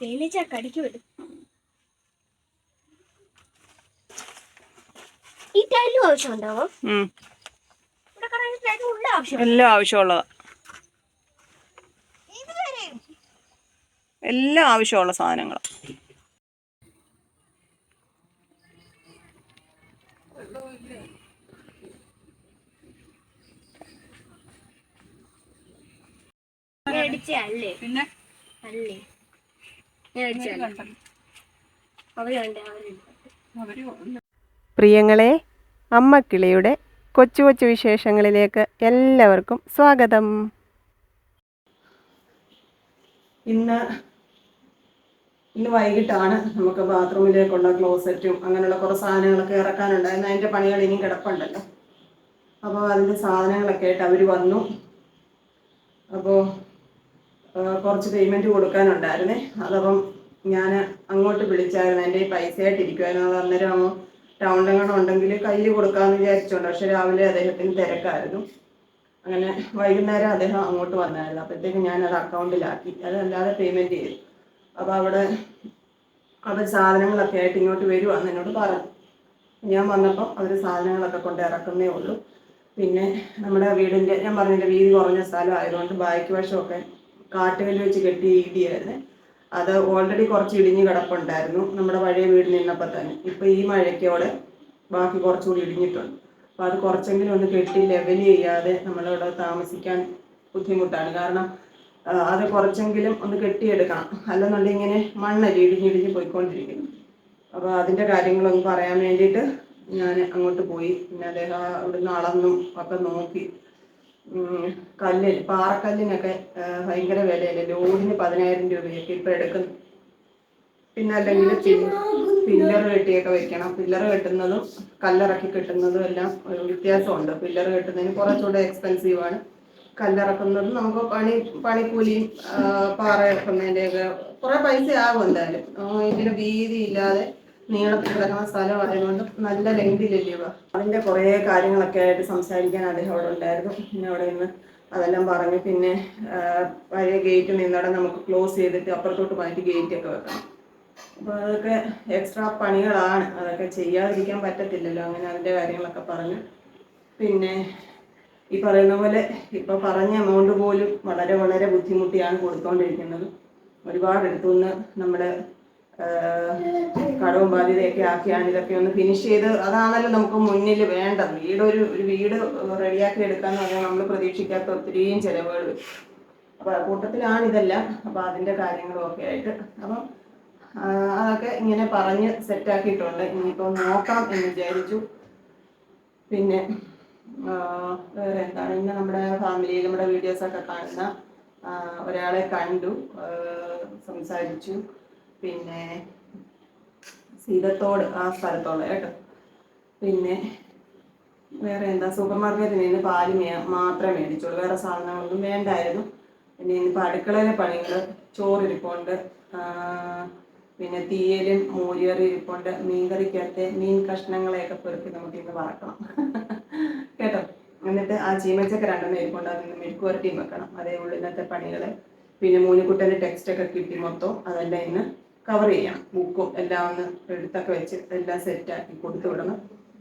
തേനീച്ച കടിക്ക് ഈ ടൈലും ആവശ്യമുണ്ടാവോ? എല്ലാം ആവശ്യമുള്ളതാ. എല്ലാം ആവശ്യമുള്ള മേടിച്ചല്ലേ പിന്നെ? അല്ലേ? അവരുണ്ട് അവരുണ്ട് പ്രിയങ്ങളെ അമ്മക്കിളിയുടെ കൊച്ചു കൊച്ചു വിശേഷങ്ങളിലേക്ക് എല്ലാവർക്കും സ്വാഗതം. ഇന്ന് ഇന്ന് വൈകിട്ടാണ് നമുക്ക് ബാത്റൂമിലേക്കുള്ള ക്ലോസറ്റും അങ്ങനെയുള്ള കുറേ സാധനങ്ങളൊക്കെ ഇറക്കാനുണ്ടായിരുന്നു അതിന്റെ പണികൾ ഇനിയും കിടപ്പുണ്ടല്ലോ. അപ്പോൾ അതിന്റെ സാധനങ്ങളൊക്കെ ആയിട്ട് അവർ വന്നു. അപ്പോൾ കുറച്ച് പേയ്മെന്റ് കൊടുക്കാനുണ്ടായിരുന്നേ. അതപ്പം ഞാൻ അങ്ങോട്ട് വിളിച്ചായിരുന്നു. എന്റെ പൈസ പൈസയായിട്ട് അത് അന്നേരം അങ്ങ് ടൗണിലെങ്ങനെ ഉണ്ടെങ്കിൽ കയ്യിൽ കൊടുക്കാമെന്ന് വിചാരിച്ചുകൊണ്ട് പക്ഷെ രാവിലെ അദ്ദേഹത്തിന് തിരക്കായിരുന്നു. അങ്ങനെ വൈകുന്നേരം അദ്ദേഹം അങ്ങോട്ട് വന്നായിരുന്നു. അപ്പോഴത്തേക്കും ഞാൻ അത് അക്കൗണ്ടിലാക്കി അതല്ലാതെ പേയ്മെന്റ് ചെയ്തു. അപ്പോൾ അവിടെ അവർ സാധനങ്ങളൊക്കെ ആയിട്ട് ഇങ്ങോട്ട് വരുവാന്ന് എന്നോട് പറഞ്ഞു. ഞാൻ വന്നപ്പോൾ അവർ സാധനങ്ങളൊക്കെ കൊണ്ട് ഇറക്കുന്നേ ഉള്ളൂ. പിന്നെ നമ്മുടെ വീടിന്റെ ഞാൻ പറഞ്ഞില്ല വീതി കുറഞ്ഞ സ്ഥലം ആയതുകൊണ്ട് ബാക്ക് വശമൊക്കെ കാട്ടുകല്ല് വെച്ച് കെട്ടി ഇടിയായിരുന്നു. അത് ഓൾറെഡി കുറച്ച് ഇടിഞ്ഞ് കിടപ്പുണ്ടായിരുന്നു. നമ്മുടെ പഴയ വീട് നിന്നപ്പോൾ തന്നെ. ഇപ്പോൾ ഈ മഴയ്ക്കോടെ ബാക്കി കുറച്ചുകൂടി ഇടിഞ്ഞിട്ടുണ്ട്. അപ്പോൾ അത് കുറച്ചെങ്കിലും ഒന്ന് കെട്ടി ലെവൽ ചെയ്യാതെ നമ്മളിവിടെ താമസിക്കാൻ ബുദ്ധിമുട്ടാണ്. കാരണം അത് കുറച്ചെങ്കിലും ഒന്ന് കെട്ടിയെടുക്കണം. അല്ലെന്നുണ്ടെങ്കിൽ ഇങ്ങനെ മണ്ണല്ലേ ഇടിഞ്ഞിടിഞ്ഞ് പോയിക്കൊണ്ടിരിക്കുന്നു. അപ്പോൾ അതിന്റെ കാര്യങ്ങളൊന്ന് പറയാൻ വേണ്ടിയിട്ട് ഞാൻ അങ്ങോട്ട് പോയി. പിന്നെ അദ്ദേഹം അവിടുന്ന് അളന്നും ഒക്കെ നോക്കി. ഉം, കല്ല് പാറക്കല്ലിനൊക്കെ ഭയങ്കര വിലയല്ലേ? ലോഡിന് പതിനായിരം രൂപയൊക്കെ ഇപ്പം എടുക്കുന്നു. പിന്നെ അല്ലെങ്കിൽ പില്ലർ കെട്ടിയൊക്കെ വെക്കണം. പില്ലർ കെട്ടുന്നതും കല്ലിറക്കി കെട്ടുന്നതും എല്ലാം ഒരു വ്യത്യാസമുണ്ട്. പില്ലർ കെട്ടുന്നതിന് കുറച്ചുകൂടെ എക്സ്പെൻസീവ് ആണ്. കല്ലിറക്കുന്നതും നമുക്ക് പണി പണിക്കൂലിയും പാറ ഇറക്കുന്നതിന്റെയൊക്കെ കുറേ പൈസ ആകും എന്തായാലും ഇതിന് വീതി നീളത്തിൽ കിടക്കുന്ന സ്ഥലമായതുകൊണ്ട് നല്ല ലെങ്തിലല്ലേ ഇവ? അതിന്റെ കുറേ കാര്യങ്ങളൊക്കെ ആയിട്ട് സംസാരിക്കാൻ അദ്ദേഹം അവിടെ ഉണ്ടായിരുന്നു. പിന്നെ അവിടെ നിന്ന് അതെല്ലാം പറഞ്ഞു. പിന്നെ പഴയ ഗേറ്റ് നിന്നവിടെ നമുക്ക് ക്ലോസ് ചെയ്തിട്ട് അപ്പുറത്തോട്ട് മാറ്റി ഗേറ്റ് ഒക്കെ വെക്കണം. അപ്പോൾ അതൊക്കെ എക്സ്ട്രാ പണികളാണ്. അതൊക്കെ ചെയ്യാതിരിക്കാൻ പറ്റത്തില്ലല്ലോ. അങ്ങനെ അതിന്റെ കാര്യങ്ങളൊക്കെ പറഞ്ഞു. പിന്നെ ഈ പറയുന്ന പോലെ ഇപ്പോൾ പറഞ്ഞ എമൗണ്ട് പോലും വളരെ വളരെ ബുദ്ധിമുട്ടിയാണ് കൊടുത്തുകൊണ്ടിരിക്കുന്നത് ഒരുപാട് എടുത്തുനിന്ന് നമ്മുടെ കടവും ബാധ്യതയൊക്കെ ആക്കിയാണ് ഇതൊക്കെ ഒന്ന് ഫിനിഷ് ചെയ്ത് അതാണല്ലോ നമുക്ക് മുന്നിൽ വേണ്ടത്. വീട് ഒരു വീട് റെഡിയാക്കി എടുക്കാന്ന് പറഞ്ഞാൽ നമ്മൾ പ്രതീക്ഷിക്കാത്ത ഒത്തിരിയും ചിലവുകൾ വരും. അപ്പോൾ കൂട്ടത്തിലാണ് ഇതെല്ലാം. അപ്പോൾ അതിന്റെ കാര്യങ്ങളും ഒക്കെ ആയിട്ട് അപ്പം അതൊക്കെ ഇങ്ങനെ പറഞ്ഞ് സെറ്റാക്കിയിട്ടുണ്ട് ഇനിയിപ്പോൾ നോക്കാം എന്ന് വിചാരിച്ചു. പിന്നെ വേറെ എന്താണ്? ഇന്ന് നമ്മുടെ ഫാമിലിയിൽ നമ്മുടെ വീഡിയോസൊക്കെ കാണുന്ന ഒരാളെ കണ്ടു സംസാരിച്ചു. പിന്നെ സീതത്തോട് ആ സ്ഥലത്തോട് കേട്ടോ. പിന്നെ വേറെ എന്താ സൂപ്പർ മാർക്കറ്റിൽ നിന്ന് പാൽ മാത്രമേ മേടിച്ചുള്ളൂ. വേറെ സാധനങ്ങളൊന്നും വേണ്ടായിരുന്നു. പിന്നെ ഇനിയിപ്പോൾ അടുക്കളയിലെ പണികൾ ചോറിരിപ്പുണ്ട്. പിന്നെ തീയലും മോരുകറി ഇരിപ്പുണ്ട്. മീൻകറിക്കകത്ത് മീൻ കഷ്ണങ്ങളെയൊക്കെ പെറുക്കി നമുക്ക് ഇന്ന് വറക്കണം. കേട്ടോ? എന്നിട്ട് ആ ചീമച്ചക്ക രണ്ടെണ്ണം ഇരിപ്പുണ്ട്. അതിന് മെഴുക്ക് വരട്ടിയും വെക്കണം. അതേ ഉള്ളിനത്തെ പണികൾ പിന്നെ മൂന്നുകുട്ടന്റെ ടെക്സ്റ്റ് ഒക്കെ കിട്ടി മൊത്തം. അതെല്ലാം ഇന്ന് കവർ ചെയ്യാം. ബുക്കും എല്ലാം ഒന്ന് എടുത്തൊക്കെ വെച്ച് എല്ലാം സെറ്റാക്കി കൊടുത്തു വിടണം.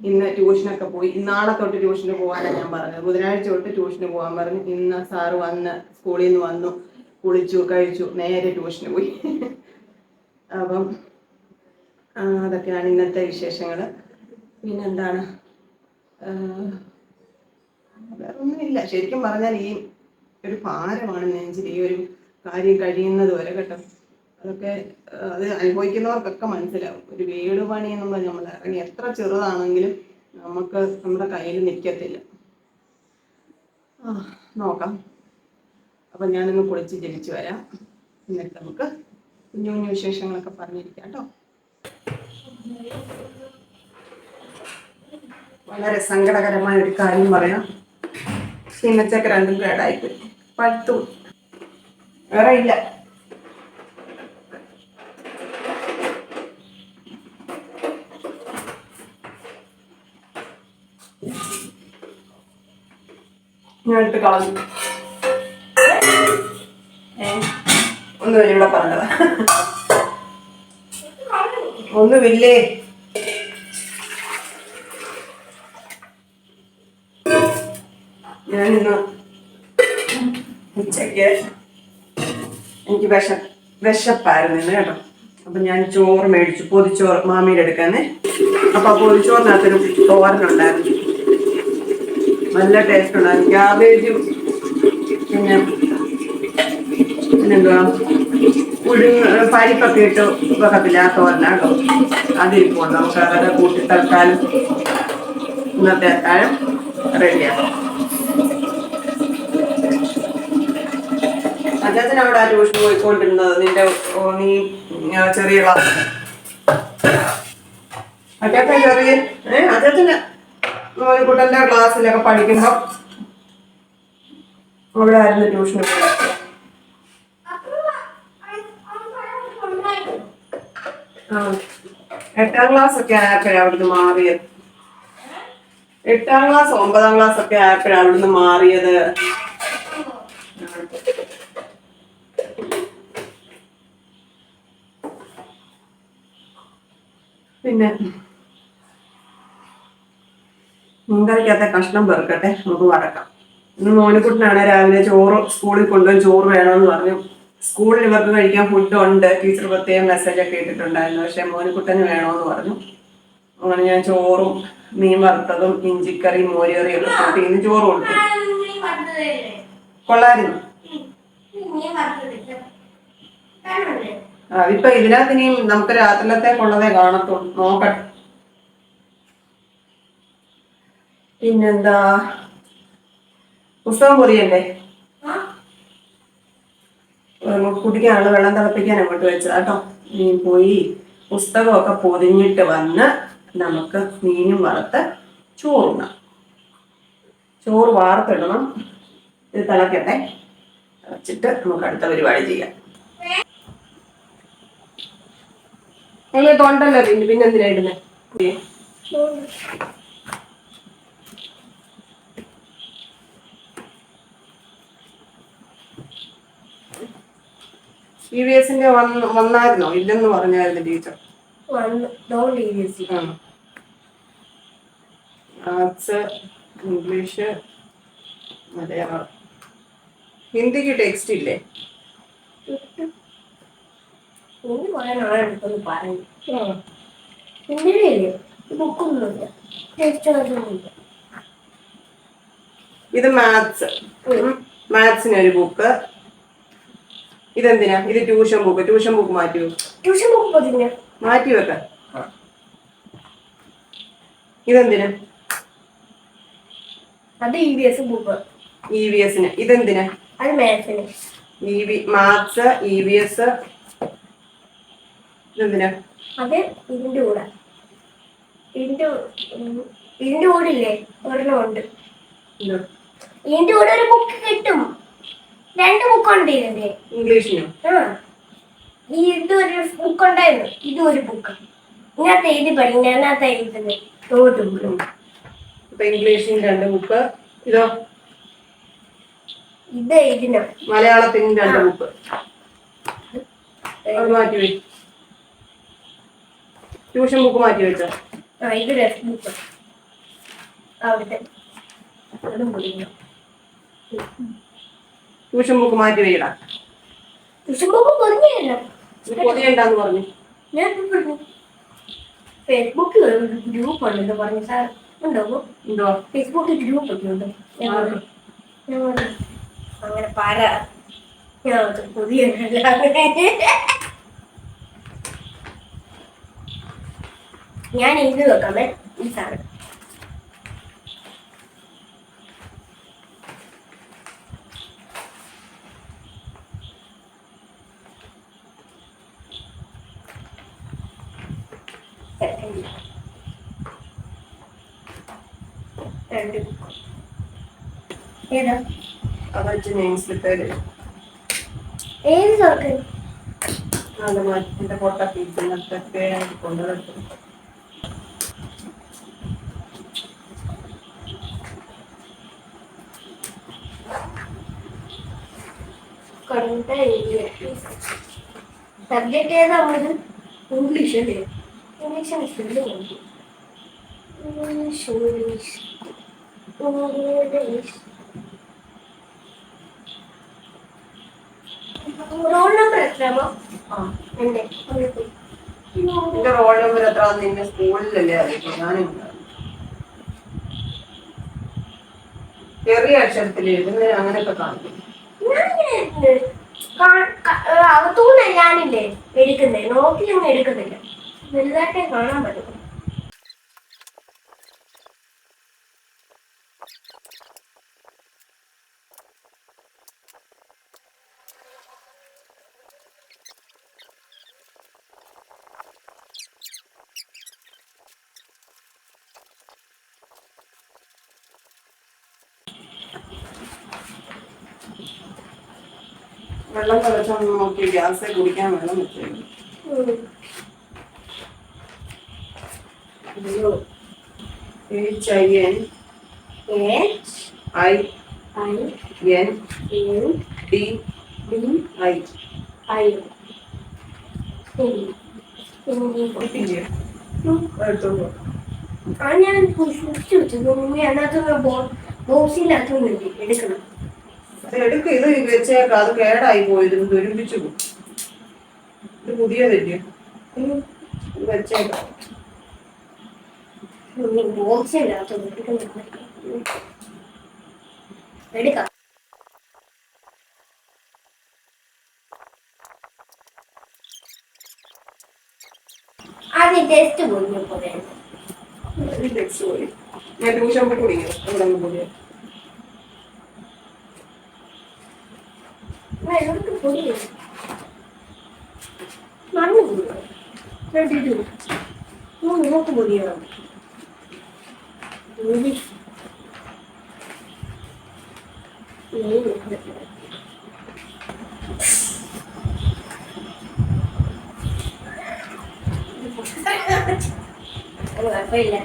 ഇന്ന് ട്യൂഷനൊക്കെ പോയി. ഇന്നാളെ തൊട്ട് ട്യൂഷന് പോകാനാണ് ഞാൻ പറഞ്ഞത്. ബുധനാഴ്ച തൊട്ട് ട്യൂഷന് പോകാൻ പറഞ്ഞു. ഇന്ന് സാറ് വന്ന് സ്കൂളിൽ നിന്ന് വന്നു കുളിച്ചു കഴിച്ചു നേരെ ട്യൂഷന് പോയി. അപ്പം അതൊക്കെയാണ് ഇന്നത്തെ വിശേഷങ്ങൾ പിന്നെന്താണ്? വേറൊന്നുമില്ല. ശരിക്കും പറഞ്ഞാൽ ഈ ഒരു ഭാരമാണ് നെഞ്ചിൽ. ഈ ഒരു കാര്യം കഴിയുന്നത് വരെ കേട്ടോ. അതൊക്കെ അത് അനുഭവിക്കുന്നവർക്കൊക്കെ മനസ്സിലാവും. ഒരു വീട് പണി എന്ന് പറഞ്ഞാൽ നമ്മൾ ഇറങ്ങി എത്ര ചെറുതാണെങ്കിലും നമുക്ക് നമ്മുടെ കയ്യിൽ നിൽക്കത്തില്ല. നോക്കാം. അപ്പം ഞാനൊന്ന് കുളിച്ച് ജനിച്ചു വരാം. എന്നിട്ട് നമുക്ക് കുഞ്ഞു കുഞ്ഞു വിശേഷങ്ങളൊക്കെ പറഞ്ഞിരിക്കാം കേട്ടോ. വളരെ സങ്കടകരമായ ഒരു കാര്യം പറയാം. ചീനച്ചക്ക രണ്ടും കേടായിപ്പോയി. പഴുത്തു വേറെ ഇല്ല. ഞാൻ എടുത്ത് കളഞ്ഞു. ഒന്നുമില്ല ഇവിടെ പറഞ്ഞത് ഒന്നുമില്ലേ? ഞാനിന്ന് ഉച്ചയ്ക്ക് എനിക്ക് വിശ വിശപ്പായിരുന്നു ഇന്ന് കേട്ടോ. അപ്പൊ ഞാൻ ചോറ് മേടിച്ചു. പൊതിച്ചോറ് മാമിയുടെ എടുക്കാന്നേ അപ്പൊ പൊതിച്ചോറിനകത്തൊരു തോരനുണ്ടായിരുന്നു. നല്ല ടേസ്റ്റ് ഉണ്ടായിരുന്നു ക്യാബേജും പിന്നെ പിന്നെന്തുവാ? പുഴുങ്ങ പരിപ്പൊക്കെ ഇട്ട് വെക്കത്തില്ല ആ തോരനാട്ടോ അതിരിപ്പുണ്ട് നമുക്ക് അതൊക്കെ കൂട്ടി തൽക്കാലം ഇന്നത്തെ അത്താഴം റെഡിയാക്കാം അദ്ദേഹത്തിന് അവിടെ ആ ട്യൂഷൻ പോയിക്കൊണ്ടിരുന്നത്. നിന്റെ നീ ചെറിയ ക്ലാസ് അദ്ദേഹത്തെ ചെറിയ ഏഹ് അദ്ദേഹത്തിന് കുട്ടന്റെ ക്ലാസ്സിലൊക്കെ പഠിക്കുമ്പോ അവിടെ ആയിരുന്നു ആ. എട്ടാം ക്ലാസ് ഒക്കെ ആയപ്പോഴാണ് അവിടുന്ന് മാറിയത് എട്ടാം ക്ലാസ് ഒമ്പതാം ക്ലാസ് ഒക്കെ ആയപ്പോഴാണ് അവിടുന്ന് മാറിയത് പിന്നെ മീൻകറിക്കകത്തെ കഷ്ണം പെറുക്കട്ടെ നമുക്ക് വറക്കാം ഇന്ന് മോനക്കുട്ടനാണ് രാവിലെ ചോറ് സ്കൂളിൽ കൊണ്ടുപോയി ചോറ് വേണമെന്ന് പറഞ്ഞു. സ്കൂളിൽ ഇവർക്ക് കഴിക്കാൻ ഫുഡ് ഉണ്ട്. ടീച്ചർ പ്രത്യേകം മെസ്സേജ് ഒക്കെ ഇട്ടിട്ടുണ്ടായിരുന്നു. പക്ഷെ മോനിക്കുട്ടന് വേണമെന്ന് പറഞ്ഞു. അങ്ങനെ ഞാൻ ചോറും മീൻ വറുത്തതും ഇഞ്ചിക്കറി മോരുകറിയും ഒക്കെ കൂട്ടി ഇന്ന് ചോറ് കൊടുത്തു. കൊള്ളായിരുന്നു. അതിപ്പോ ഇതിനകത്ത് ഇനിയും നമുക്ക് രാത്രിലത്തേക്കുള്ളതേ കാണത്തുള്ളൂ. നോക്കട്ടെ. പിന്നെന്താ? പുസ്തകം പൊറിയല്ലേ കുടിക്കാനുള്ള വെള്ളം തിളപ്പിക്കാൻ അങ്ങോട്ട് വെച്ചതാ കേട്ടോ നീ പോയി പുസ്തകമൊക്കെ പൊതിഞ്ഞിട്ട് വന്ന് നമുക്ക് മീനും വറുത്ത് ചോറുണ്ണാം. ചോറ് വാർത്തിടണം. ഇത് തിളക്കട്ടെ. വെച്ചിട്ട് നമുക്ക് അടുത്ത പരിപാടി ചെയ്യാം. നിങ്ങൾ തൊണ്ടല്ലോ പിന്നെ പിന്നെന്തിനാ ഇടുന്നത് സി വി എസിന്റെ വന്ന് വന്നായിരുന്നോ? ഇല്ലെന്ന് പറഞ്ഞായിരുന്നു ടീച്ചർ ആർട്സ് ഇംഗ്ലീഷ് മലയാളം. ഹിന്ദിക്ക് ടെക്സ്റ്റ് ഇല്ലേ? കുറെ പറഞ്ഞു ബുക്കൊന്നുമില്ല. ടെസ്റ്റ് ഇത് മാത്സ് മാത്സിന് ഒരു ബുക്ക് ഇതെന്തിനാ? ഇത് ട്യൂഷൻ ബുക്ക് ട്യൂഷൻ ബുക്ക് മാറ്റി. ട്യൂഷൻ ബുക്ക് പൊതിഞ്ഞ മാറ്റി വെക്ക. ഇതെന്തിനാ? അത് E V S book. E V എസിന് ഇതെന്തിനാ? അത് മാത്സിന് E V maths E V S ഇതെന്തിനാ? അത് ഇതിന്റെ കൂടെ. ഇതിന്റെ ഇതിന്റെ കൂടെ ഇല്ലേ? ഒരെണ്ണം ഉണ്ട്. ഇതിന്റെ കൂടെ ഒരു ബുക്ക് കിട്ടും. രണ്ട് ബുക്ക് ഉണ്ട് ഇതിന്റെ ഇംഗ്ലീഷിനോ ബുക്ക് ഉണ്ടായിരുന്നു ഇത് ഒരു ബുക്ക്. ഇങ്ങനത്തെ എഴുതി പഠിക്കുന്നത് അതിനകത്ത് എഴുതുന്നത് തോട്ട് ബുക്ക്. ഇപ്പൊ ഇംഗ്ലീഷിന് രണ്ട് ബുക്ക്. ഇതോ? ഇത് ഇതിനാ മലയാളത്തിന് രണ്ട് ബുക്ക്. അത് മാറ്റി വെച്ച് ട്യൂഷൻ ബുക്ക് മാറ്റി വെച്ചോ ആ ഇത് ടെക്സ്റ്റ് ബുക്ക്. അവിടുത്തെ അതും പൊടിക്കണം ട്യൂഷൻ ബുക്ക് മാറ്റി വെയിടാ ട്യൂഷൻ ബുക്ക് പറഞ്ഞു തരാം പൊതിയണ്ടെന്ന് പറഞ്ഞു. ഞാൻ ഫേസ്ബുക്ക് ഗ്രൂപ്പ് ഉണ്ടെന്ന് പറഞ്ഞു. സാർ ഉണ്ടോ? എന്തോ ഫേസ്ബുക്കിൽ ഗ്രൂപ്പ് ഒക്കെ ഉണ്ട്. അങ്ങനെ ഞാൻ പുതിയ ഞാൻ ഇത് വെക്കാമേ ഈ സാധനം. രണ്ട് ഏതാ അത് നെയിംസ് നെയിം സ്ലിപ്പ് ഏത് സർക്കിൾ? അത് മാറ്റി എന്റെ പൊട്ടൊക്കെ ഇരിക്കുന്നതൊക്കെ കൊണ്ടുവരട്ടെ കണ്ട സബ്ജക്ട് ഏതാ ഇംഗ്ലീഷ് അല്ലേ? ഷൂസ് റോൾ നമ്പർ എന്റെ റോൾ നമ്പർ എത്ര നിന്റെ സ്കൂളിലല്ലേ ചെറിയ അക്ഷരത്തിൽ എഴുതുന്ന അങ്ങനെയൊക്കെ കാണിക്കും. അകത്തൂന്ന് ഞാനില്ലേ എടുക്കുന്നേ. അങ്ങ് എടുക്കുന്നില്ല. വലുതായിട്ടേ കാണാൻ പറ്റും. വെള്ളം തിളച്ചൊന്ന് നോക്കി ഗ്യാസ് കുടിക്കാൻ വെള്ളം വെച്ചേക്കും I I N N D D I I. ആ ഞാൻ സൂക്ഷിച്ചു വെച്ചു. അതിനകത്ത് ബോക്സിനകത്ത് എടുക്കണം. എടുക്ക ഇത് വെച്ചേക്കാം. അത് കേടായി പോയത് ദുരിപ്പിച്ചു പോകും ഇത് പുതിയതല്ലേ? വെച്ചേക്കാം ബോക്സിനകത്ത് എടുക്കണം എടുക്കാം അത് ടെസ്റ്റ് പോയി പോലെ ഇത് ടെക്സ്റ്റ് പോയി ഞാൻ ട്യൂഷൻ പോയി കുടിക്കും ഇവിടെ നിന്ന് പുതിയ വെള്ളത്തിൽ പൊടി മറന്നു പോയി കേട്ടിട്ടു നോക്ക് പൊടിയാണ് കുഴപ്പമില്ല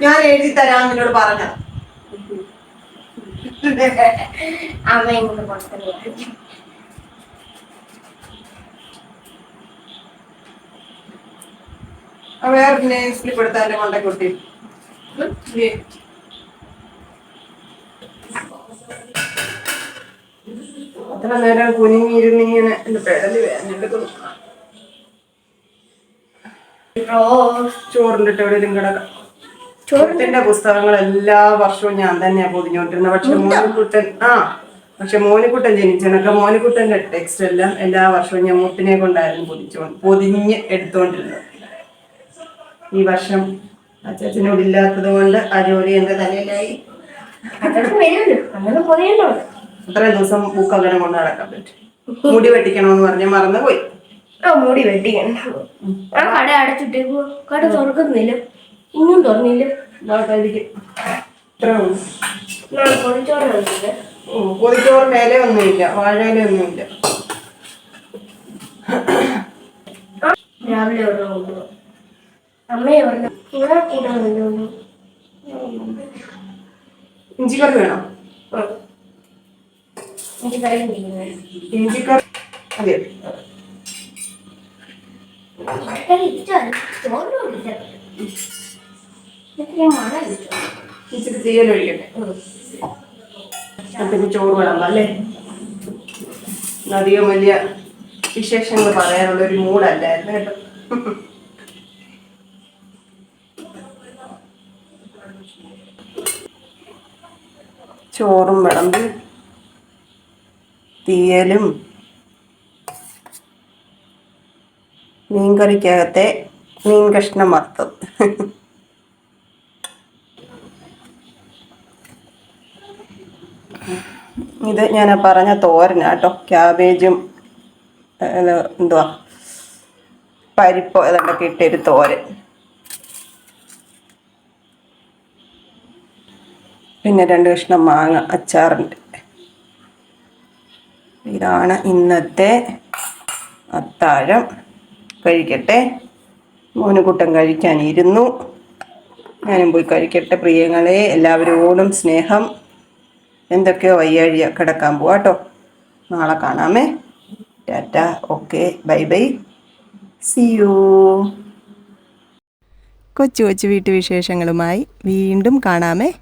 ഞാൻ എഴുതി തരാം നിന്നോട് പറഞ്ഞ വേറെ നെയിം സ്ലിപ്പ് എടുത്താൽ എന്റെ കൊണ്ടേ കുട്ടി അത്ര നേരം കുനിഞ്ഞിരുന്ന് ഇങ്ങനെ എന്റെ പെടൽ വേദനെടുക്കുന്നു ചോറിന്റെ ഇട്ട് എവിടെയെങ്കിലും കിടക്കാം. ചോറിന്റെ പുസ്തകങ്ങൾ എല്ലാ വർഷവും ഞാൻ തന്നെയാ പൊതിഞ്ഞോണ്ടിരുന്നത്. പക്ഷെ മോനിക്കുട്ടൻ ആ പക്ഷെ മോനിക്കുട്ടൻ ജനിച്ചതൊക്കെ മോനിക്കുട്ടന്റെ ടെക്സ്റ്റ് എല്ലാം എല്ലാ വർഷവും ഞാൻ മുട്ടിനെ കൊണ്ടായിരുന്നു പൊതിച്ചോ പൊതിഞ്ഞ് എടുത്തോണ്ടിരുന്നത്. ഈ വർഷം അച്ചാച്ചനോട് ഇല്ലാത്തത് കൊണ്ട് ആ ജോലി എന്റെ തലയിലായി. അത്രയും ദിവസം ബുക്ക് അങ്ങനെ കൊണ്ട് നടക്കാൻ പറ്റും. മുടി വെട്ടിക്കണമെന്ന് പറഞ്ഞ് മറന്നുപോയി. ആ മുടി വെട്ടിക്കണ്ട ആ കട അടച്ചിട്ടേക്കോ കട തുറക്കുന്നില്ല. ഇന്നും തുറന്നില്ല. ഇതായിട്ടായിരിക്കും ഇത്രേ ഉള്ളൂ. നാളെ പൊളിച്ചോറ് വന്നില്ല ഉം, പൊതിച്ചോറ് മേലെ ഒന്നുമില്ല വാഴയില ഒന്നുമില്ല. രാവിലെ കൊണ്ടുപോകും ഇവിടെ കൂടെ ഇഞ്ചിക്കറി വേണോ? എനിക്ക് കറി പിടിക്കുന്നത് ഇഞ്ചിക്കറി അതെ. ചോറിനോട് ഇഷ്ടം ഇത്രയും ഒഴിക്കട്ടെ ഇച്ചിരി പിന്നെ ചോറ് വേണം അല്ലേ? അധികം വലിയ വിശേഷങ്ങൾ പറയാനുള്ള ഒരു മൂടല്ലായിരുന്നു കേട്ടോ ചോറും വിളമ്പി തീയലും മീൻകറിക്കകത്തെ മീൻ കഷ്ണം വറുത്തത്. ഇത് ഞാൻ പറഞ്ഞ തോരന കേട്ടോ. ക്യാബേജും എന്തുവാ? പരിപ്പോ ഇതൊക്കെ ഇട്ടൊരു തോരൻ. പിന്നെ രണ്ട് കഷ്ണം മാങ്ങ അച്ചാറുണ്ട്. ഇതാണ് ഇന്നത്തെ അത്താഴം. കഴിക്കട്ടെ. മോനുകുട്ടൻ കഴിക്കാനിരുന്നു ഞാനും പോയി കഴിക്കട്ടെ പ്രിയങ്ങളെ. എല്ലാവരോടും സ്നേഹം. എന്തൊക്കെയോ വയ്യാഴിയ കിടക്കാൻ പോവാട്ടോ നാളെ കാണാമേ. Tata. Okay. Bye bye. See you കൊച്ചു കൊച്ചു വീട്ടുവിശേഷങ്ങളുമായി വീണ്ടും കാണാമേ.